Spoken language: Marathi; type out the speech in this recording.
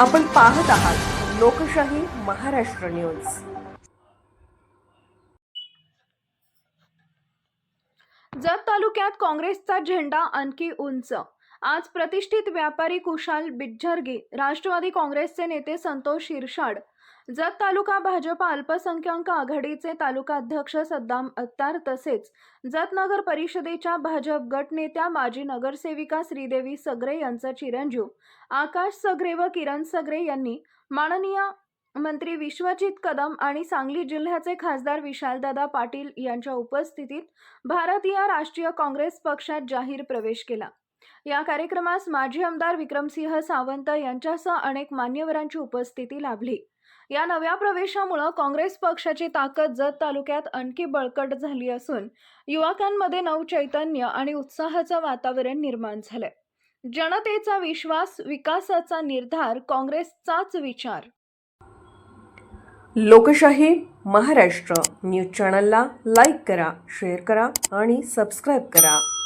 आपण पाहत आहात लोकशाही महाराष्ट्र न्यूज. जत तालुक्यात काँग्रेसचा झेंडा आणखी उंच आज प्रतिष्ठित व्यापारी कुशाल बिज्जर्गी राष्ट्रवादी काँग्रेसचे नेते संतोष शिरसाड जत तालुका भाजप अल्पसंख्याक आघाडीचे तालुका अध्यक्ष सद्दाम अत्तार तसेच जत नगर परिषदेच्या भाजप गटनेत्या माजी नगरसेविका श्रीदेवी सगरे यांचा चिरंजीव आकाश सगरे व किरण सगरे यांनी माननीय मंत्री विश्वजित कदम आणि सांगली जिल्ह्याचे खासदार विशालदादा पाटील यांच्या उपस्थितीत भारतीय राष्ट्रीय काँग्रेस पक्षात जाहीर प्रवेश केला. या कार्यक्रमास माजी आमदार विक्रमसिंह सावंत यांच्यासह अनेक मान्यवरांची उपस्थिती लाभली. या नव्या प्रवेशामुळे काँग्रेस पक्षाची ताकद जत तालुक्यात आणखी बळकट झाली असून युवकांमध्ये नवचैतन्य आणि उत्साहाचं वातावरण निर्माण झालंय. जनतेचा विश्वास विकासाचा निर्धार काँग्रेसचाच विचार. लोकशाही महाराष्ट्र न्यूज चॅनलला लाईक करा शेअर करा आणि सबस्क्राईब करा.